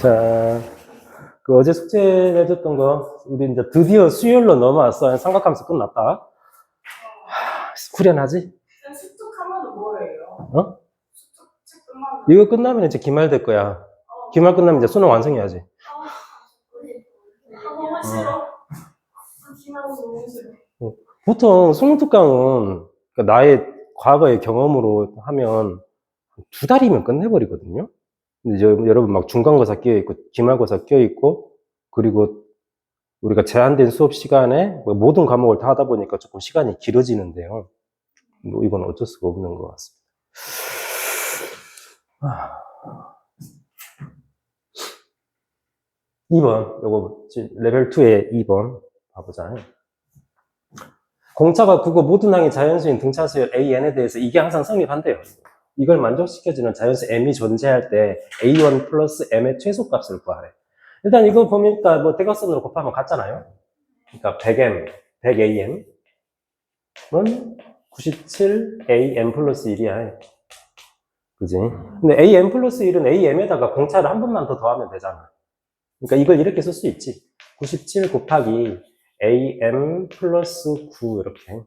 자, 그 어제 숙제 내줬던 거, 우리 이제 드디어 수요일로 넘어왔어. 삼각함수 끝났다. 하, 후련하지? 쌤 수특하면 뭐예요? 어? 수특 책 끝나면 이거 끝나면 이제 기말 될 거야. 기말 끝나면 이제 수능 완성해야지. 싫어. 아, 너무 싫어. 보통 수능 특강은 그러니까 나의 과거의 경험으로 하면 두 달이면 끝내버리거든요. 근데 여러분 막 중간고사 끼어 있고, 기말고사 끼어 있고, 그리고 우리가 제한된 수업 시간에 뭐 모든 과목을 다 하다 보니까 조금 시간이 길어지는데요. 뭐 이건 어쩔 수가 없는 것 같습니다. 아. 2번, 요거 레벨 2의 2번 봐보자. 공차가 국어 모든 항의 자연수인 등차수열 AN에 대해서 이게 항상 성립한대요. 이걸 만족시켜주는 자연수 M이 존재할 때 A1 플러스 M의 최소값을 구하래. 일단 이거 보니까 뭐 대각선으로 곱하면 같잖아요. 그러니까 100M, 100AM 은 97AM 플러스 1이야. 그지? 근데 AM 플러스 1은 AM에다가 공차를 한 번만 더 더하면 되잖아. 그러니까 이걸 이렇게 쓸 수 있지. 97 곱하기 AM 플러스 9 이렇게.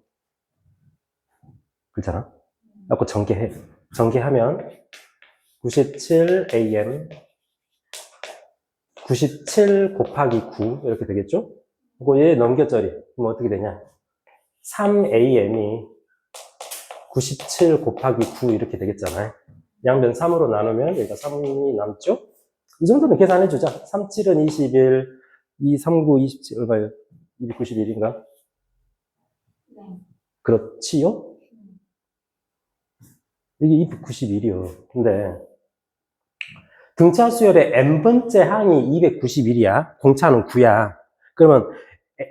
그렇잖아? 갖고 전개해. 전개하면 97AM 97 곱하기 9 이렇게 되겠죠? 그리고 얘 넘겨져리. 그럼 어떻게 되냐? 3AM이 97 곱하기 9 이렇게 되겠잖아요. 양변 3으로 나누면 여기가 3이 남죠? 이 정도는 계산해 주자. 3, 7은 21, 2, 3, 9, 27, 얼마예요? 291인가? 네. 그렇지요? 이게 291이요. 근데 등차 수열의 n번째 항이 291이야. 공차는 9야. 그러면 에-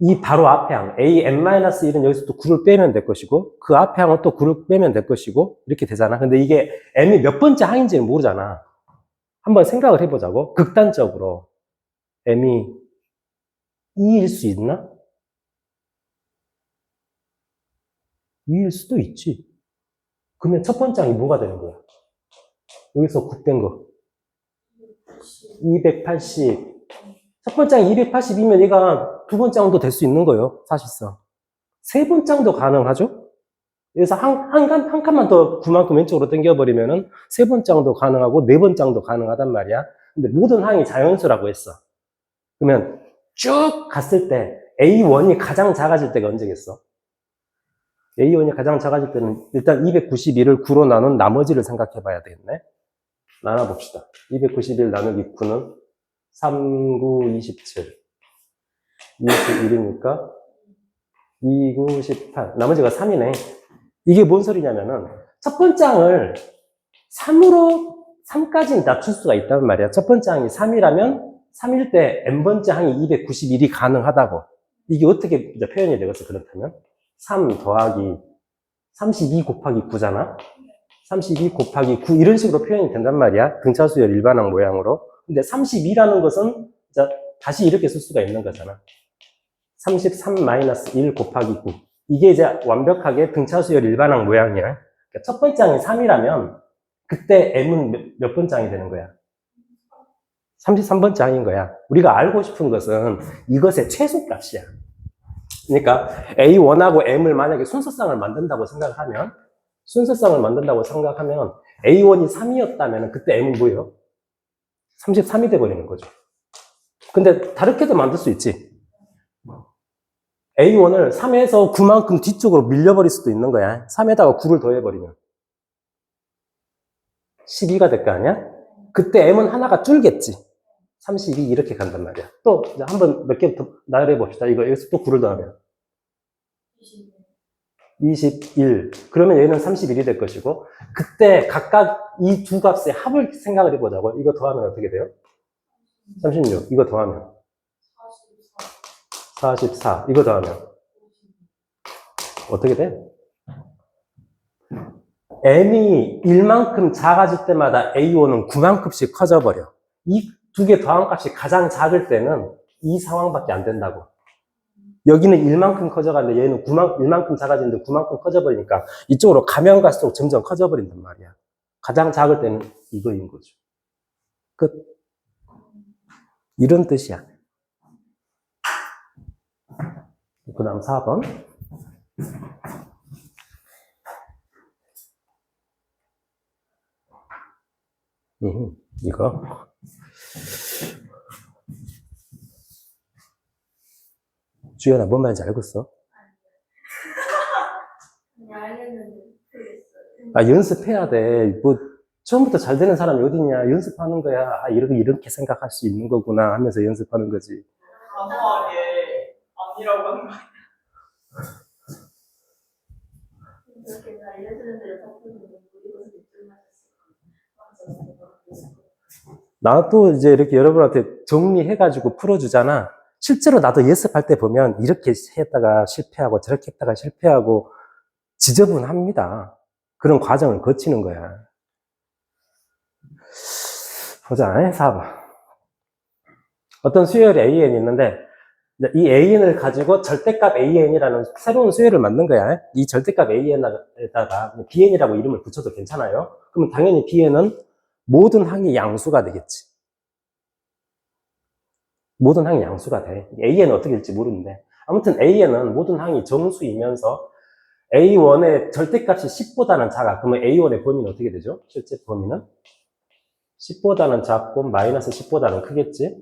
이 바로 앞에 항 an-1은 여기서 또 9를 빼면 될 것이고 그 앞에 항은 또 9를 빼면 될 것이고 이렇게 되잖아. 근데 이게 m이 몇 번째 항인지는 모르잖아. 한번 생각을 해보자고. 극단적으로 m이 2일 수 있나? 2일 수도 있지. 그러면 첫 번째 항이 뭐가 되는 거야? 여기서 곱된 거. 280. 첫 번째 항이 280이면 얘가 두 번째 항도 될 수 있는 거예요. 사실상. 세 번째 항도 가능하죠? 그래서 한, 한, 칸, 한 칸만 더 그만큼 왼쪽으로 당겨버리면은 세 번째 항도 가능하고 네 번째 항도 가능하단 말이야. 근데 모든 항이 자연수라고 했어. 그러면 쭉 갔을 때 A1이 가장 작아질 때가 언제겠어? A1이 가장 작아질 때는 일단 291을 9로 나눈 나머지를 생각해 봐야 되겠네. 나눠봅시다. 291 나누기 9는 3, 9, 27. 21이니까 2, 9, 18. 나머지가 3이네. 이게 뭔 소리냐면은 첫 번째 항을 3으로 3까지는 낮출 수가 있단 말이야. 첫 번째 항이 3이라면 3일 때 n번째 항이 291이 가능하다고. 이게 어떻게 표현이 되겠어, 그렇다면? 3 더하기 32 곱하기 9잖아? 32 곱하기 9 이런 식으로 표현이 된단 말이야. 등차수열 일반항 모양으로. 근데 32라는 것은 다시 이렇게 쓸 수가 있는 거잖아. 33-1 곱하기 9. 이게 이제 완벽하게 등차수열 일반항 모양이야. 그러니까 첫 번째 항이 3이라면 그때 m은 몇, 몇 번째 항이 되는 거야? 33번째 항인 거야. 우리가 알고 싶은 것은 이것의 최소값이야. 그러니까 A1하고 M을 만약에 순서쌍을 만든다고 생각하면 순서쌍을 만든다고 생각하면 A1이 3이었다면 그때 M은 뭐예요? 33이 돼버리는 거죠. 근데 다르게도 만들 수 있지. A1을 3에서 9만큼 뒤쪽으로 밀려버릴 수도 있는 거야. 3에다가 9를 더해버리면. 12가 될 거 아니야? 그때 M은 하나가 줄겠지. 32 이렇게 간단 말이야. 또 한번 몇 개 더 나열해 봅시다. 이거 여기서 또 9를 더하면 21. 그러면 얘는 31이 될 것이고 그때 각각 이 두 값의 합을 생각을 해보자고. 이거 더하면 어떻게 돼요? 36. 이거 더하면 44. 이거 더하면 어떻게 돼? m이 1만큼 작아질 때마다 a1은 9만큼씩 커져버려. 이 두 개 더한 값이 가장 작을 때는 이 상황밖에 안 된다고. 여기는 1만큼 커져가는데 얘는 9만, 1만큼 작아지는데 9만큼 커져버리니까 이쪽으로 가면 갈수록 점점 커져버린단 말이야. 가장 작을 때는 이거인 거죠. 끝. 이런 뜻이야. 그 다음 4번. 음, 이거. 주연아, 뭔 말인지 알겠어? 알겠는데 모르겠어요. 아, 연습해야 돼. 뭐, 처음부터 잘 되는 사람이 어딨냐. 연습하는 거야. 아, 이렇게, 이렇게 생각할 수 있는 거구나 하면서 연습하는 거지. 단호하게 아니라고 하는 거 알려주는 대로 입증하셨을 나도 이제 이렇게 여러분한테 정리해가지고 풀어주잖아. 실제로 나도 예습할 때 보면 이렇게 했다가 실패하고 저렇게 했다가 실패하고 지저분합니다. 그런 과정을 거치는 거야. 보자, 4번. 어떤 수열이 AN이 있는데, 이 AN을 가지고 절대값 AN이라는 새로운 수열을 만든 거야. 이 절대값 AN에다가 BN이라고 이름을 붙여도 괜찮아요. 그러면 당연히 BN은 모든 항이 양수가 되겠지. 모든 항이 양수가 돼. AN은 어떻게 될지 모르는데. 아무튼 AN은 모든 항이 정수이면서 A1의 절대값이 10보다는 작아. 그러면 A1의 범위는 어떻게 되죠? 실제 범위는? 10보다는 작고 마이너스 10보다는 크겠지?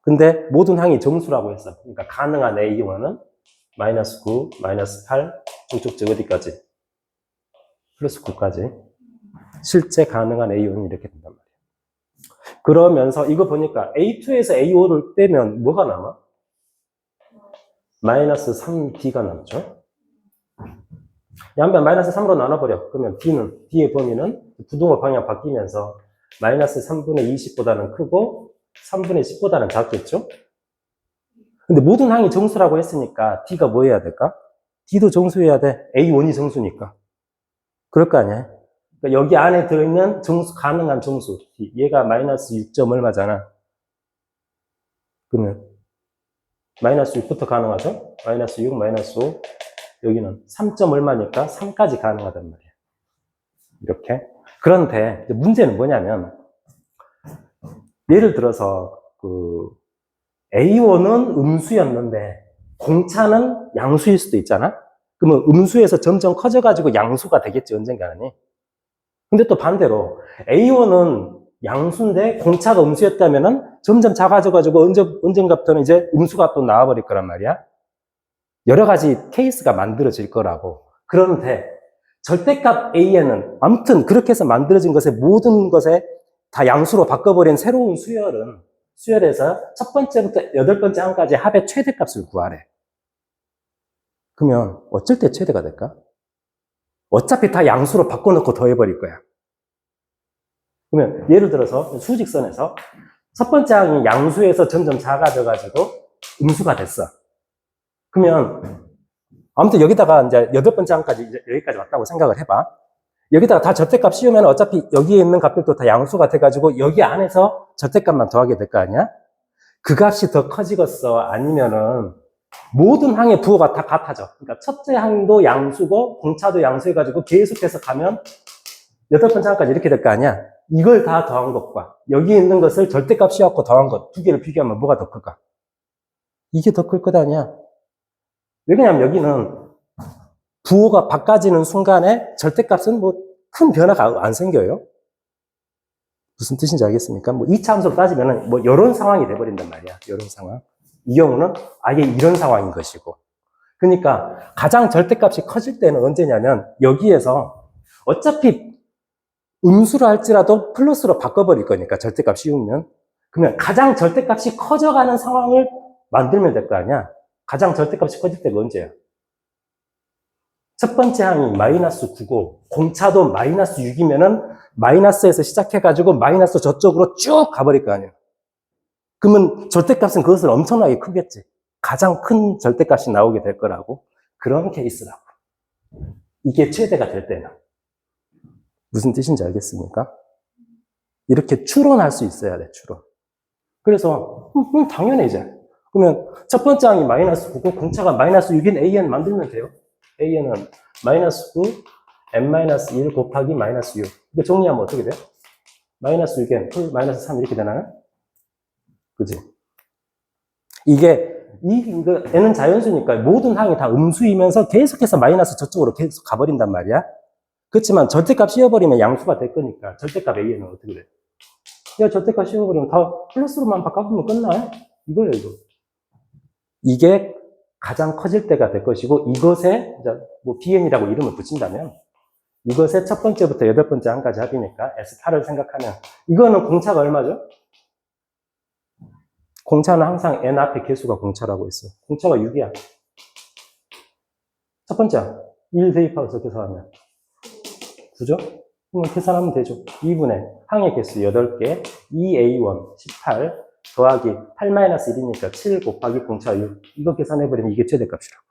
근데 모든 항이 정수라고 했어. 그러니까 가능한 A1은 마이너스 9, 마이너스 8, 쭉쭉쭉 어디까지? 플러스 9까지. 실제 가능한 A1은 이렇게 된단 말이야. 그러면서 이거 보니까 A2에서 A5를 빼면 뭐가 남아? 마이너스 3D가 남죠. 양변 마이너스 3으로 나눠버려. 그러면 D는, D의 범위는 부동호 방향 바뀌면서 마이너스 3분의 20보다는 크고 3분의 10보다는 작겠죠? 근데 모든 항이 정수라고 했으니까 D가 뭐 해야 될까? D도 정수해야 돼. A1이 정수니까. 그럴 거 아니야? 그러니까 여기 안에 들어있는 정수, 가능한 정수. 얘가 마이너스 6점 얼마잖아. 그러면 마이너스 6부터 가능하죠? 마이너스 6, 마이너스 5. 여기는 3점 얼마니까 3까지 가능하단 말이야. 이렇게. 그런데 문제는 뭐냐면 예를 들어서 그 A1은 음수였는데 공차는 양수일 수도 있잖아. 그러면 음수에서 점점 커져가지고 양수가 되겠지 언젠가는. 근데 또 반대로 A1은 양수인데 공차가 음수였다면은 점점 작아져가지고 언제, 언젠가부터는 이제 음수가 또 나와버릴 거란 말이야. 여러 가지 케이스가 만들어질 거라고. 그런데 절대값 AN은 아무튼 그렇게 해서 만들어진 것의 모든 것에 다 양수로 바꿔버린 새로운 수열은 수열에서 첫 번째부터 여덟 번째 항까지 합의 최대값을 구하래. 그러면 어쩔 때 최대가 될까? 어차피 다 양수로 바꿔놓고 더해버릴 거야. 그러면 예를 들어서 수직선에서 첫 번째 항이 양수에서 점점 작아져가지고 음수가 됐어. 그러면 아무튼 여기다가 이제 여덟 번째 항까지 여기까지 왔다고 생각을 해봐. 여기다가 다 절대값 씌우면 어차피 여기에 있는 값들도 다 양수가 돼가지고 여기 안에서 절대값만 더하게 될 거 아니야? 그 값이 더 커지겠어? 아니면은 모든 항의 부호가 다 같아져. 그러니까 첫째 항도 양수고 공차도 양수해가지고 계속해서 가면 여덟 번째 항까지 이렇게 될 거 아니야? 이걸 다 더한 것과 여기 있는 것을 절대값 씌워갖고 더한 것 두 개를 비교하면 뭐가 더 클까? 이게 더 클 것 아니야? 왜냐면 여기는 부호가 바꿔지는 순간에 절대값은 뭐 큰 변화가 안 생겨요. 무슨 뜻인지 알겠습니까? 뭐 2차 함수로 따지면은 뭐 이런 상황이 돼버린단 말이야. 이런 상황. 이 경우는 아예 이런 상황인 것이고. 그러니까 가장 절대값이 커질 때는 언제냐면 여기에서 어차피 음수로 할지라도 플러스로 바꿔버릴 거니까 절대값 씌우면. 그러면 가장 절대값이 커져가는 상황을 만들면 될 거 아니야. 가장 절대값이 커질 때가 언제야? 첫 번째 항이 마이너스 9고 공차도 마이너스 6이면은 마이너스에서 시작해가지고 마이너스 저쪽으로 쭉 가버릴 거 아니에요. 그러면 절대값은 그것을 엄청나게 크겠지. 가장 큰 절대값이 나오게 될 거라고. 그런 케이스라고. 이게 최대가 될 때는. 무슨 뜻인지 알겠습니까? 이렇게 추론할 수 있어야 돼, 추론. 그래서, 음, 음, 당연해, 이제. 그러면 첫 번째 항이 마이너스 9고 공차가 마이너스 6인 AN 만들면 돼요. AN은 마이너스 9, n-1 곱하기 마이너스 6. 이거 정리하면 어떻게 돼? 마이너스 6엔 풀 마이너스 3 이렇게 되나요? 그지? 이게, 이, 이거, n은 자연수니까 모든 항이 다 음수이면서 계속해서 마이너스 저쪽으로 계속 가버린단 말이야. 그렇지만 절대값 씌워버리면 양수가 될 거니까 절대값 a는 어떻게 돼? 야, 절대값 씌워버리면 다 플러스로만 바꿔보면 끝나. 이거예요, 이거. 이게 가장 커질 때가 될 것이고, 이것에, 뭐, bn이라고 이름을 붙인다면, 이것의 첫 번째부터 여덟 번째 한까지 합이니까, S8을 생각하면, 이거는 공차가 얼마죠? 공차는 항상 n 앞에 개수가 공차라고 있어. 공차가 6이야. 첫 번째, 1 대입하고서 계산하면. 9죠? 그러면 계산하면 되죠. 2분의 항의 개수 8개, 2a1, 18, 더하기 8-1이니까 7 곱하기 공차 6. 이거 계산해버리면 이게 최대값이라고.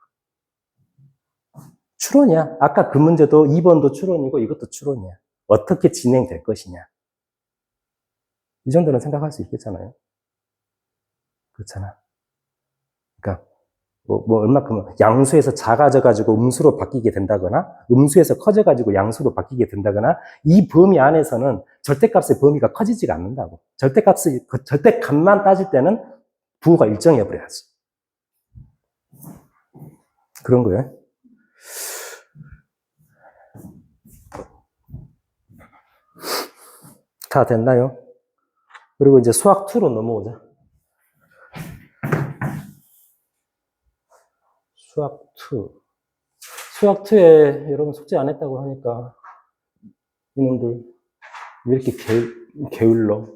추론이야. 아까 그 문제도 2번도 추론이고 이것도 추론이야. 어떻게 진행될 것이냐. 이 정도는 생각할 수 있겠잖아요. 그렇잖아. 그러니까 뭐, 뭐 얼마큼 양수에서 작아져가지고 음수로 바뀌게 된다거나 음수에서 커져가지고 양수로 바뀌게 된다거나 이 범위 안에서는 절대값의 범위가 커지지가 않는다고. 절대값의 그 절대값만 따질 때는 부호가 일정해 버려야지. 그런 거예요. 다 됐나요? 그리고 이제 수학 2로 넘어오자. 수학 2. 수학 2에 여러분 숙제 안 했다고 하니까 이놈들 왜 이렇게 게, 게을러?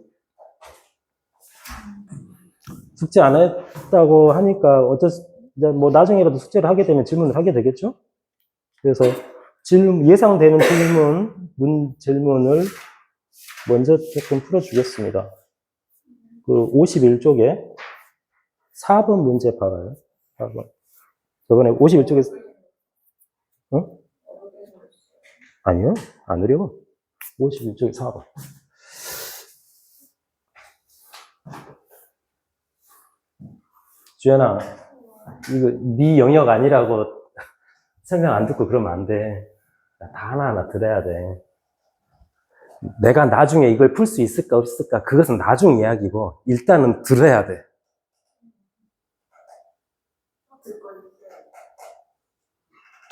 숙제 안 했다고 하니까 어쩔 뭐 나중에라도 숙제를 하게 되면 질문을 하게 되겠죠? 그래서 질문, 예상되는 질문, 문, 질문을 먼저 조금 풀어주겠습니다. 그 51쪽에 4번 문제 봐봐요. 4번. 저번에 51쪽에, 어? 아니요, 안 어려워. 51쪽에 4번. 주연아, 이거 네 영역 아니라고 설명 안 듣고 그러면 안 돼. 다 하나하나 들어야 돼. 내가 나중에 이걸 풀 수 있을까 없을까 그것은 나중 이야기고 일단은 들어야 돼.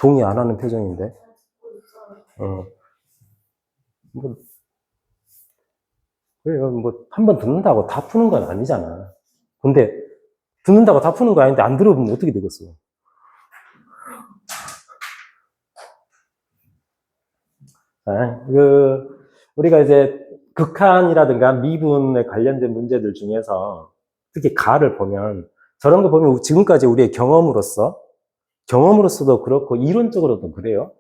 동의 안 하는 표정인데. 어. 뭐. 뭐, 한 번 듣는다고 다 푸는 건 아니잖아. 근데, 듣는다고 다 푸는 거 아닌데 안 들어보면 어떻게 되겠어? 아, 그, 우리가 이제 극한이라든가 미분에 관련된 문제들 중에서 특히 가를 보면 저런 거 보면 지금까지 우리의 경험으로서 경험으로서도 그렇고 이론적으로도 그래요.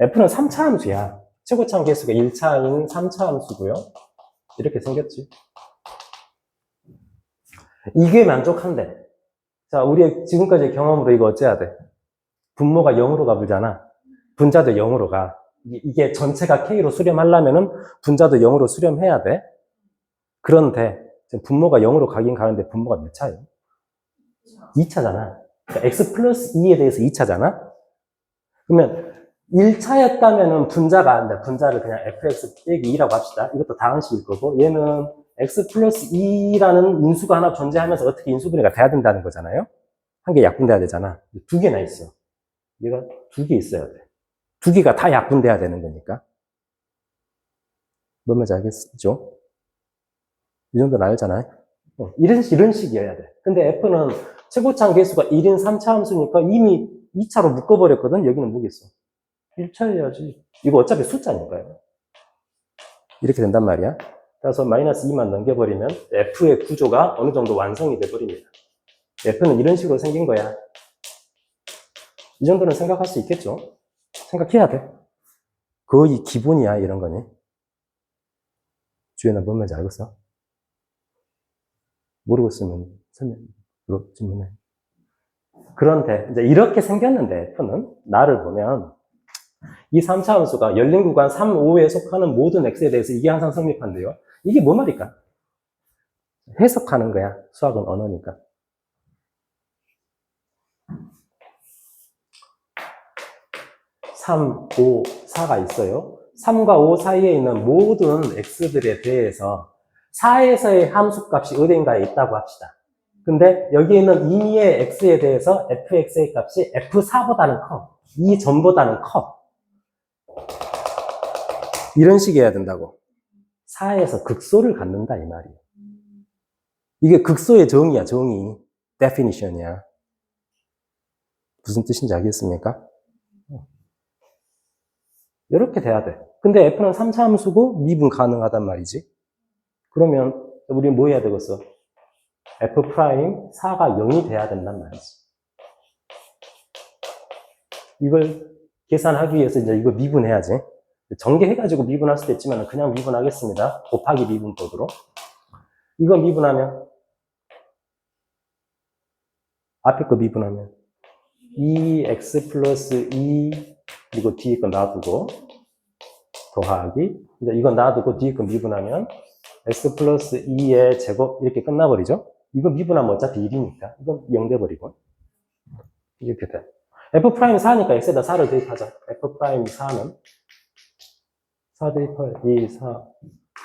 F는 3차 함수야. 최고 참 개수가 1차인 3차 함수고요. 이렇게 생겼지. 이게 만족한대. 자, 우리의 지금까지의 경험으로 이거 어째야 돼? 분모가 0으로 가불잖아. 분자도 0으로 가. 이게- 전체가 K로 수렴하려면은 분자도 0으로 수렴해야 돼. 그런데 분모가 0으로 가긴 가는데 분모가 몇 차예요? 2차잖아. 그러니까 x 플러스 2에 대해서 2차잖아. 그러면 1차였다면은 분자가 이제 분자를 그냥 fx 빼기 2라고 합시다. 이것도 다항식일 거고 얘는 x 플러스 2라는 인수가 하나 존재하면서 어떻게 인수분해가 돼야 된다는 거잖아요. 한 개 약분돼야 되잖아. 두 개나 있어. 얘가 두 개 있어야 돼. 두 개가 다 약분돼야 되는 거니까. 뭔 말인지 알겠죠? 이 정도는 알잖아요. 어, 이런, 식- 이런 식이어야 돼. 근데 F는 최고창 개수가 1인 3차 함수니까 이미 2차로 묶어버렸거든? 여기는 뭐겠어? 1차여야지. 이거 어차피 숫자니까요. 이렇게 된단 말이야. 따라서 마이너스 2만 넘겨버리면 F의 구조가 어느 정도 완성이 돼버립니다. F는 이런 식으로 생긴 거야. 이 정도는 생각할 수 있겠죠? 생각해야 돼. 거의 기본이야, 이런 거니. 주연아, 뭔 말인지 알겠어? 모르겠으면 설명 으로 질문해. 그런데, 이제 이렇게 생겼는데, F는, 나를 보면, 이 3차 함수가 열린 구간 3, 5에 속하는 모든 x에 대해서 이게 항상 성립한대요. 이게 뭐 말일까? 해석하는 거야. 수학은 언어니까. 삼, 오, 4가 있어요. 3과 5 사이에 있는 모든 x들에 대해서 4에서의 함수값이 어딘가에 있다고 합시다. 근데 여기 있는 임의의 x에 대해서 fx의 값이 f4보다는 커. 이 전보다는 커. 이런 식이 해야 된다고. 4에서 극소를 갖는다 이 말이에요. 이게 극소의 정의야, 정의. definition이야. 무슨 뜻인지 알겠습니까? 이렇게 돼야 돼. 근데 f는 3차 함수고 미분 가능하단 말이지. 그러면 우리 뭐 해야 되겠어? F 프라임 4가 0이 돼야 된단 말이지. 이걸 계산하기 위해서 이제 이거 미분해야지. 전개해가지고 미분할 수도 있지만 그냥 미분하겠습니다. 곱하기 미분법으로. 이거 미분하면 앞에 거 미분하면 2x 플러스 2 그리고 뒤에 거 놔두고 더하기 이건 놔두고 뒤에 거 미분하면 x 플러스 2의 제곱 이렇게 끝나버리죠. 이거 미분하면 어차피 1이니까 이건 0 돼버리고 이렇게 돼. f 프라임 4니까 x에다 4를 대입하자. f 프라임 4는 4 대입할 2, 4,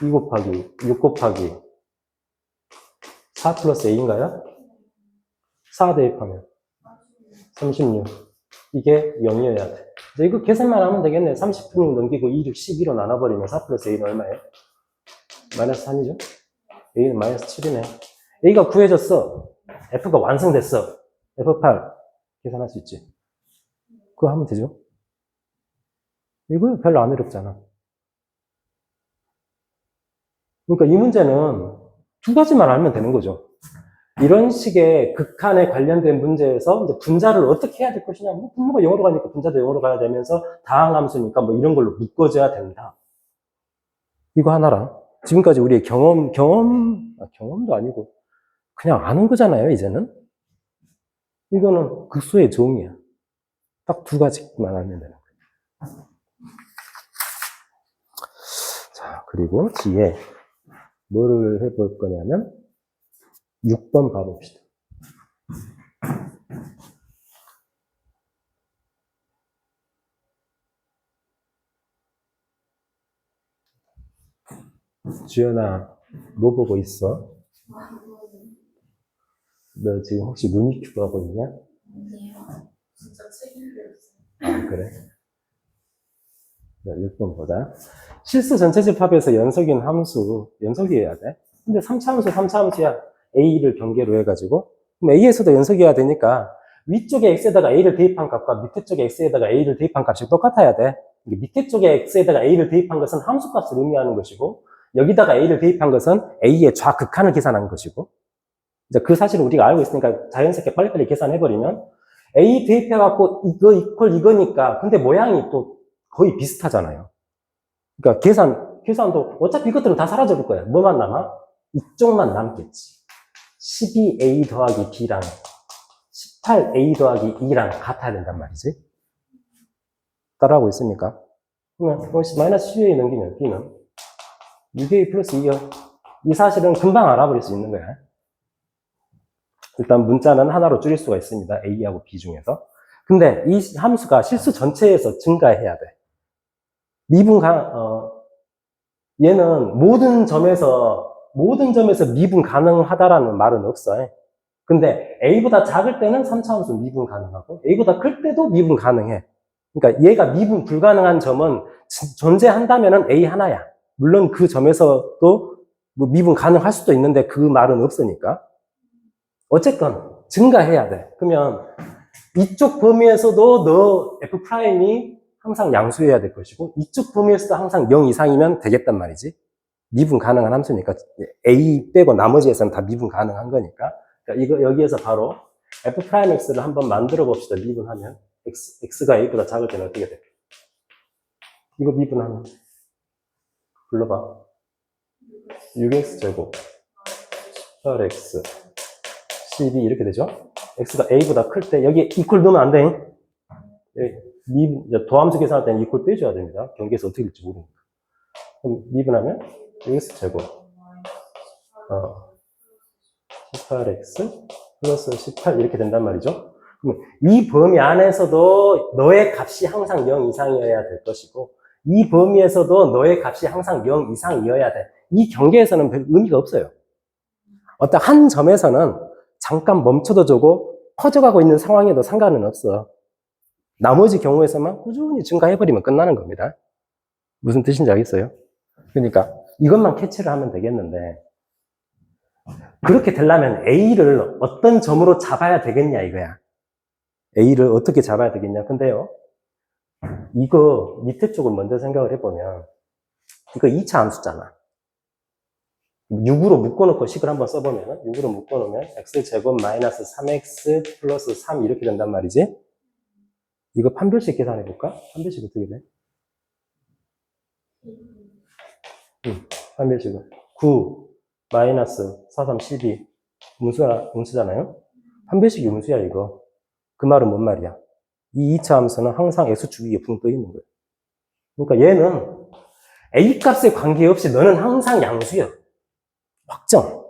2 곱하기 6 곱하기 4 플러스 a인가요? 4 대입하면 36. 이게 0이어야 돼. 이제 이거 계산만 하면 되겠네. 30분을 넘기고 2, 6, 12로 나눠버리면 4 플러스 a는 얼마예요? 마이너스 3이죠? a는 마이너스 7이네. A가 구해졌어. f가 완성됐어. f8 계산할 수 있지. 그거 하면 되죠. 이거 별로 안 어렵잖아. 그러니까 이 문제는 두 가지만 알면 되는 거죠. 이런 식의 극한에 관련된 문제에서 분자를 어떻게 해야 될 것이냐. 뭐 분모가 영어로 가니까 분자도 영어로 가야 되면서 다항함수니까 뭐 이런 걸로 묶어줘야 된다. 이거 하나랑 지금까지 우리의 경험, 경험, 아, 경험도 아니고 그냥 아는 거잖아요, 이제는. 이거는 극소의 정의야. 딱 두 가지만 알면 되는 거예요. 자, 그리고 뒤에 뭐를 해볼 거냐면 6번 봐봅시다. 주연아, 뭐 보고 있어? 너 지금 혹시 루미큐브 하고 있냐? 아니에요. 진짜 책임이 없어요. 아, 그래? 자, 6번 보자. 실수 전체 집 합에서 연속인 함수, 연속이어야 돼. 근데 3차 함수, 3차 함수야. A를 경계로 해가지고. 그럼 A에서도 연속이어야 되니까 위쪽에 X에다가 A를 대입한 값과 밑에 쪽에 X에다가 A를 대입한 값이 똑같아야 돼. 밑에 쪽에 X에다가 A를 대입한 것은 함수 값을 의미하는 것이고, 여기다가 A를 대입한 것은 A의 좌극한을 계산한 것이고, 이제 그 사실을 우리가 알고 있으니까 자연스럽게 빨리빨리 계산해버리면, A 대입해갖고 이거 이퀄 이거니까, 근데 모양이 또 거의 비슷하잖아요. 그러니까 계산, 계산도 어차피 이것들은 다 사라져볼 거야. 뭐만 남아? 이쪽만 남겠지. 12A 더하기 B랑 18A 더하기 2랑 같아야 된단 말이지. 따라하고 있습니까? 그러면 혹시 마이너스 12A 넘기면 B는 6A 플러스 2요. 이 사실은 금방 알아버릴 수 있는 거야. 일단 문자는 하나로 줄일 수가 있습니다. A하고 B 중에서. 근데 이 함수가 실수 전체에서 증가해야 돼. 미분 가, 어, 얘는 모든 점에서, 모든 점에서 미분 가능하다라는 말은 없어. 근데 A보다 작을 때는 3차 함수 미분 가능하고, A보다 클 때도 미분 가능해. 그러니까 얘가 미분 불가능한 점은 지- 존재한다면은 A 하나야. 물론 그 점에서도 뭐 미분 가능할 수도 있는데 그 말은 없으니까. 어쨌건 증가해야 돼. 그러면 이쪽 범위에서도 너 F 프라임이 항상 양수해야 될 것이고 이쪽 범위에서도 항상 0 이상이면 되겠단 말이지. 미분 가능한 함수니까 A 빼고 나머지에서는 다 미분 가능한 거니까. 그러니까 이거 여기에서 바로 F 프라임 X를 한번 만들어 봅시다. 미분하면 X, X가 A보다 작을 때는 어떻게 돼? 이거 미분하면 불러봐. 6X 제곱 8X 12 이렇게 되죠? X가 A보다 클 때 여기 이퀄 넣으면 안 돼. 예, 미, 도함수 계산할 때는 이퀄 빼줘야 됩니다. 경계에서 어떻게 될지 모르니까. 그럼 미분하면 X 제곱 어, 18X 플러스 18 이렇게 된단 말이죠. 그러면 이 범위 안에서도 너의 값이 항상 0 이상이어야 될 것이고 이 범위에서도 너의 값이 항상 0 이상이어야 돼. 이 경계에서는 별 의미가 없어요. 어떤 한 점에서는 잠깐 멈춰도 주고 퍼져가고 있는 상황에도 상관은 없어. 나머지 경우에서만 꾸준히 증가해버리면 끝나는 겁니다. 무슨 뜻인지 알겠어요? 그러니까 이것만 캐치를 하면 되겠는데 그렇게 되려면 A를 어떤 점으로 잡아야 되겠냐 이거야. A를 어떻게 잡아야 되겠냐. 근데요, 이거 밑에 쪽을 먼저 생각을 해보면 이거 2차 함수잖아. 6으로 묶어놓고 식을 한번 써보면 6으로 묶어놓으면 x제곱 마이너스 3x 플러스 3 이렇게 된단 말이지. 이거 판별식 계산해볼까? 판별식 어떻게 돼? 판별식은 9 마이너스 4, 3, 12 음수야, 음수잖아요? 판별식이 음수야 이거 그 말은 뭔 말이야? 이 2차 함수는 항상 x축 위에 붕 떠 있는 거야 그러니까 얘는 a 값에 관계없이 너는 항상 양수야 확정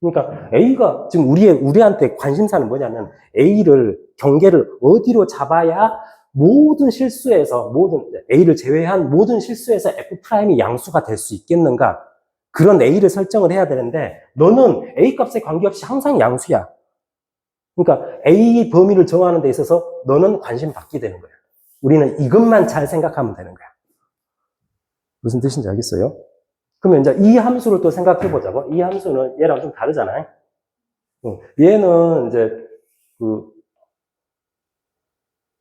그러니까 a가 지금 우리 우리한테 관심사는 뭐냐면 a를 경계를 어디로 잡아야 모든 실수에서 모든 a를 제외한 모든 실수에서 f 프라임이 양수가 될 수 있겠는가 그런 a를 설정을 해야 되는데 너는 a 값에 관계없이 항상 양수야. 그러니까 a 범위를 정하는 데 있어서 너는 관심 받게 되는 거야. 우리는 이것만 잘 생각하면 되는 거야. 무슨 뜻인지 알겠어요? 그러면 이제 이 함수를 또 생각해 보자고. 이 함수는 얘랑 좀 다르잖아요. 응. 얘는 이제 그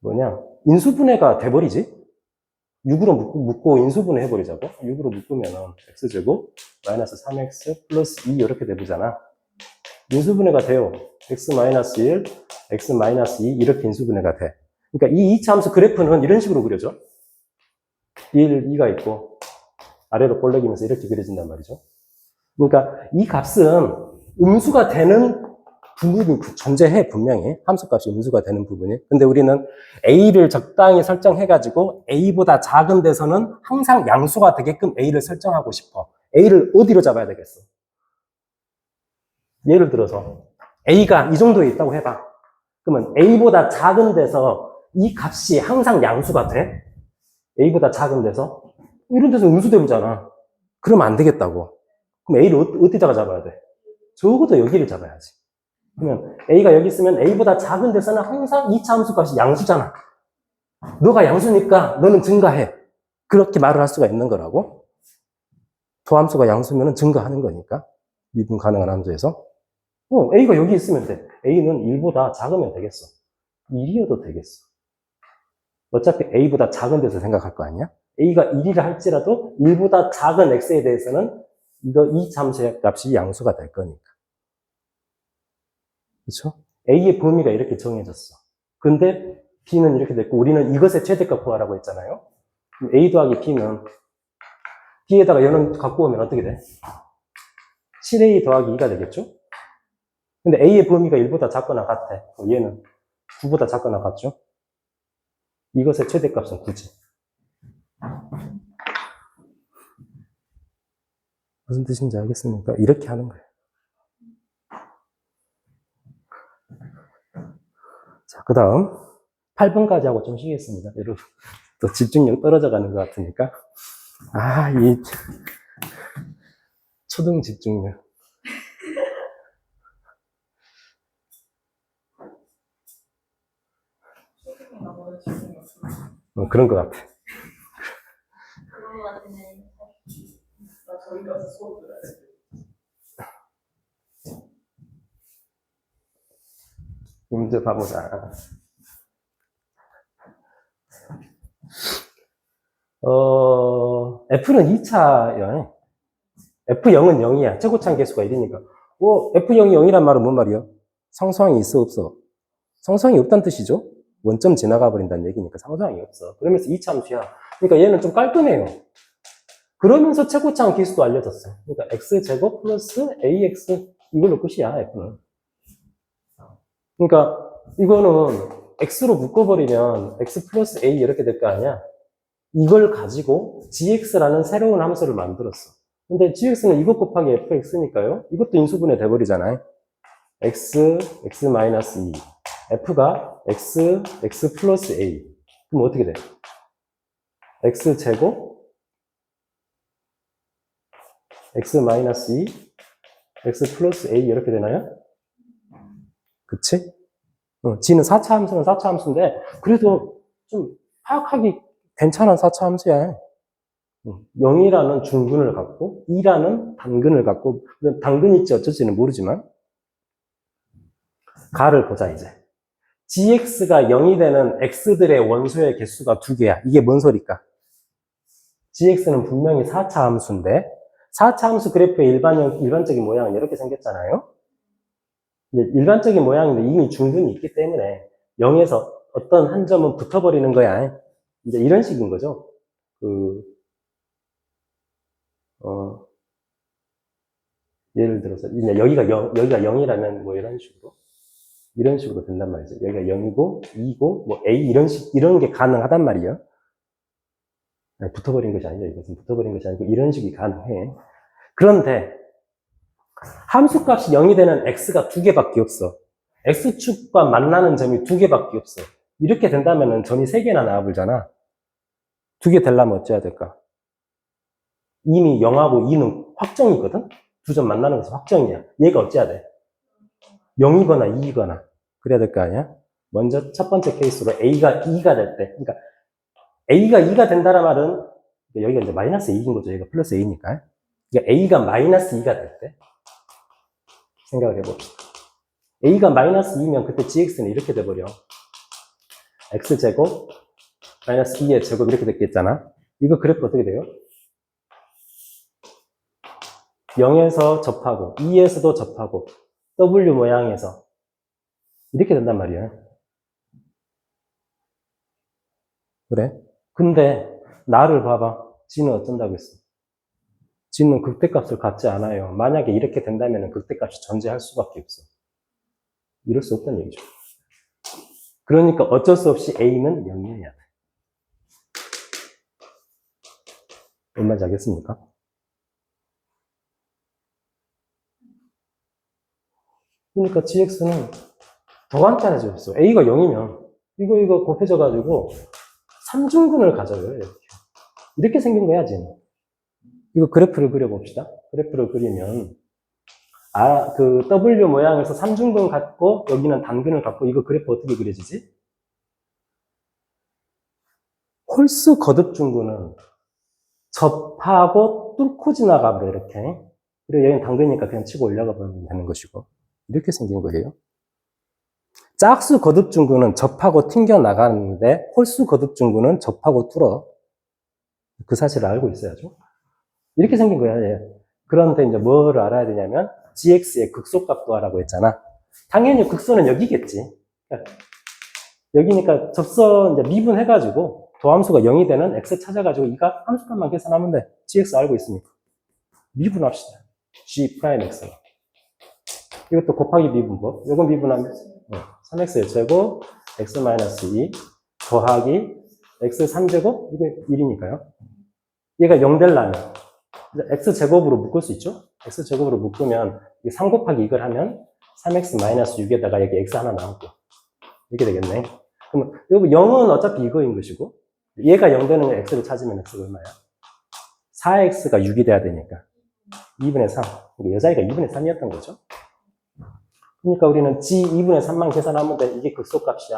뭐냐 인수분해가 돼버리지. 6으로 묶고, 묶고 인수분해 해버리자고. 6으로 묶으면은 x제곱 마이너스 3x 플러스 2 이렇게 되잖아. 인수분해가 돼요. x 마이너스 1, x 마이너스 2 이렇게 인수분해가 돼. 그러니까 이 2차 함수 그래프는 이런 식으로 그려져. 1, 2가 있고 아래로 볼레기면서 이렇게 그려진단 말이죠. 그러니까 이 값은 음수가 되는 부분이 존재해 분명히. 함수값이 음수가 되는 부분이. 근데 우리는 a를 적당히 설정해가지고 a보다 작은 데서는 항상 양수가 되게끔 a를 설정하고 싶어. A를 어디로 잡아야 되겠어? 예를 들어서 a가 이 정도에 있다고 해봐. 그러면 a보다 작은 데서 이 값이 항상 양수가 돼? A보다 작은 데서 이런 데서 음수되잖아 그러면 안 되겠다고 그럼 a를 어- 어디 다가 잡아야 돼 적어도 여기를 잡아야지 그러면 A가 여기 있으면 A보다 작은 데서는 항상 2차 함수 값이 양수잖아. 너가 양수니까 너는 증가해. 그렇게 말을 할 수가 있는 거라고. 도함수가 양수면 증가하는 거니까. 미분 가능한 함수에서. 어, A가 여기 있으면 돼. A는 1보다 작으면 되겠어. 1이어도 되겠어. 어차피 A보다 작은 데서 생각할 거 아니야? A가 1이라 할지라도 1보다 작은 X에 대해서는 이거 이 함수의 값이 양수가 될 거니까. 그렇죠? A의 범위가 이렇게 정해졌어. 근데 B는 이렇게 됐고 우리는 이것의 최대값 구하라고 했잖아요. A 더하기 B는 B에다가 연은 갖고 오면 어떻게 돼? 7A 더하기 2가 되겠죠? 근데 A의 범위가 1보다 작거나 같아. 얘는 9보다 작거나 같죠? 이것의 최대값은 9지. 무슨 뜻인지 알겠습니까? 이렇게 하는 거예요. 자, 그 다음, 8번까지 하고 좀 쉬겠습니다. 여러분, 또 집중력 떨어져 가는 것 같으니까. 아, 이, 초등 집중력. 어, 그런 것 같아. 그런 거 같네. 나 저기 가서 수업 들어야 돼. 문제 봐보자. 어, F는 2차야. F0은 0이야. 최고차항 개수가 1이니까. 어, F0이 0이란 말은 뭔 말이야? 상수항이 있어, 없어? 상수항이 없다는 뜻이죠? 원점 지나가 버린다는 얘기니까 상수항이 없어. 그러면서 2차 함수야. 그러니까 얘는 좀 깔끔해요. 그러면서 최고차항 개수도 알려졌어. 그러니까 X제곱 플러스 AX 이걸로 끝이야, F는. 그러니까 이거는 x로 묶어버리면 x 플러스 a 이렇게 될 거 아니야? 이걸 가지고 gx라는 새로운 함수를 만들었어. 근데 gx는 이것 곱하기 fx니까요. 이것도 인수분해 돼버리잖아요. x, x 마이너스 2. f가 x, x 플러스 a. 그럼 어떻게 돼? x 제곱 x 마이너스 2, x 플러스 a 이렇게 되나요? 그치? 어, g는 4차 함수는 4차 함수인데 그래도 좀 파악하기 괜찮은 4차 함수야. 0이라는 중근을 갖고 2라는 단근을 갖고 단근 있지 어쩔지는 모르지만 가를 보자 이제. gx가 0이 되는 x들의 원소의 개수가 두 개야. 이게 뭔 소리일까? gx는 분명히 4차 함수인데 4차 함수 그래프의 일반형, 일반적인 모양은 이렇게 생겼잖아요. 근데 일반적인 모양인데 이미 중근이 있기 때문에 0에서 어떤 한 점은 붙어버리는 거야. 이제 이런 식인 거죠. 그, 어, 예를 들어서, 여기가 0, 여기가 0이라면 뭐 이런 식으로. 이런 식으로 된단 말이죠. 여기가 0이고, 2고, 뭐 A 이런 식, 이런 게 가능하단 말이에요. 아니, 붙어버린 것이 아니죠. 이것은 붙어버린 것이 아니고 이런 식이 가능해. 그런데 함수 값이 0이 되는 x가 두 개밖에 없어. x축과 만나는 점이 두 개밖에 없어. 이렇게 된다면 점이 세 개나 나와버리잖아. 두 개 되려면 어찌해야 될까? 이미 0하고 2는 확정이거든? 두 점 만나는 것은 확정이야. 얘가 어찌해야 돼? 0이거나 2이거나. 그래야 될 거 아니야? 먼저 첫 번째 케이스로 a가 2가 될 때. 그러니까 a가 2가 된다는 말은 여기가 이제 마이너스 2인 거죠. 얘가 플러스 a니까. 그러니까 a가 마이너스 2가 될 때. 생각을 해봅시다. a가 마이너스 2면 그때 gx는 이렇게 돼버려. x제곱 마이너스 2의 제곱 이렇게 됐겠잖아. 이거 그래프 어떻게 돼요? 0에서 접하고 2에서도 접하고 w 모양에서 이렇게 된단 말이야. 그래? 근데 나를 봐봐. 지는 어쩐다고 했어? 지는 극대값을 갖지 않아요. 만약에 이렇게 된다면 극대값이 존재할 수밖에 없어. 이럴 수 없다는 얘기죠. 그러니까 어쩔 수 없이 A는 0이어야 돼. 뭔 말인지 알겠습니까? 그러니까 GX는 더 간단해졌어. A가 0이면 이거 이거 곱해져가지고 3중근을 가져요. 이렇게. 이렇게 생긴 거야, 지금. 이거 그래프를 그려봅시다. 그래프를 그리면, 아, 그 W 모양에서 3중근 갖고, 여기는 단근을 갖고, 이거 그래프 어떻게 그려지지? 홀수 거듭 중근은 접하고 뚫고 지나가 버려, 이렇게. 그리고 여기는 단근이니까 그냥 치고 올라가 버리면 되는 것이고. 이렇게 생긴 거예요. 짝수 거듭 중근은 접하고 튕겨 나가는데, 홀수 거듭 중근은 접하고 뚫어. 그 사실을 알고 있어야죠. 이렇게 생긴 거야, 얘. 그런데 이제 뭐를 알아야 되냐면, gx의 극소값 구하라고 했잖아. 당연히 극소는 여기겠지. 여기니까 접선 이제 미분해가지고, 도함수가 0이 되는 x 찾아가지고, 이가 함수값만 계산하면 돼. gx 알고 있으니까. 미분합시다. g 프라임 x. 이것도 곱하기 미분법. 요거 미분하면, 3x의 제곱, x 마이너스 2, 더하기, x 3제곱? 이거 1이니까요. 얘가 0 되려면, x 제곱으로 묶을 수 있죠? x 제곱으로 묶으면, 이3 곱하기 이걸 하면, 3x 마이너스 6에다가 여기 x 하나 나오고, 이렇게 되겠네. 그러면, 여기 0은 어차피 이거인 것이고, 얘가 0 되는 x를 찾으면 x가 얼마야? 4x가 6이 돼야 되니까. 2분의 3. 그러니까 여자애가 2분의 3이었던 거죠. 그러니까 우리는 g 2분의 3만 계산하면 돼. 이게 극소값이야.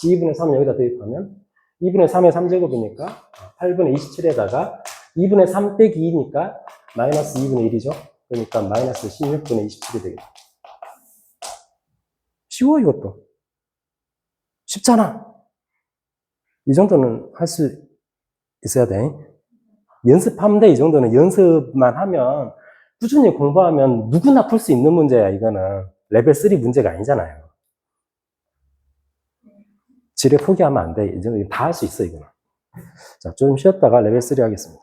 g 2분의 3을 여기다 대입하면 2분의 3의 3제곱이니까 8분의 27에다가 2분의 3 빼기 2니까 마이너스 2분의 1이죠. 그러니까 마이너스 16분의 27이 되겠다. 쉬워 이것도. 쉽잖아. 이 정도는 할 수 있어야 돼. 연습하면 돼. 이 정도는 연습만 하면 꾸준히 공부하면 누구나 풀 수 있는 문제야. 이거는 레벨 3 문제가 아니잖아요. 지뢰 포기하면 안 돼. 이제 다 할 수 있어, 이거는. 자, 좀 쉬었다가 레벨 3 하겠습니다.